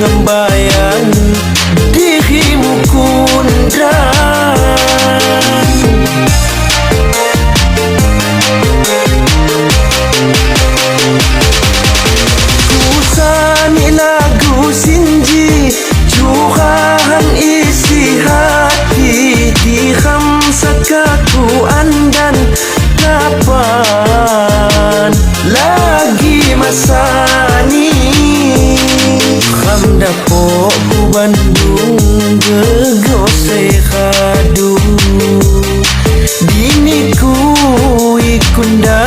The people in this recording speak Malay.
membayang dirimu kundang Ku sani lagu sinji curahan isi hati. Di hamsakaku andan kapan lagi masa Depok ku Bandung Gegos sehadu Bini ku ikundang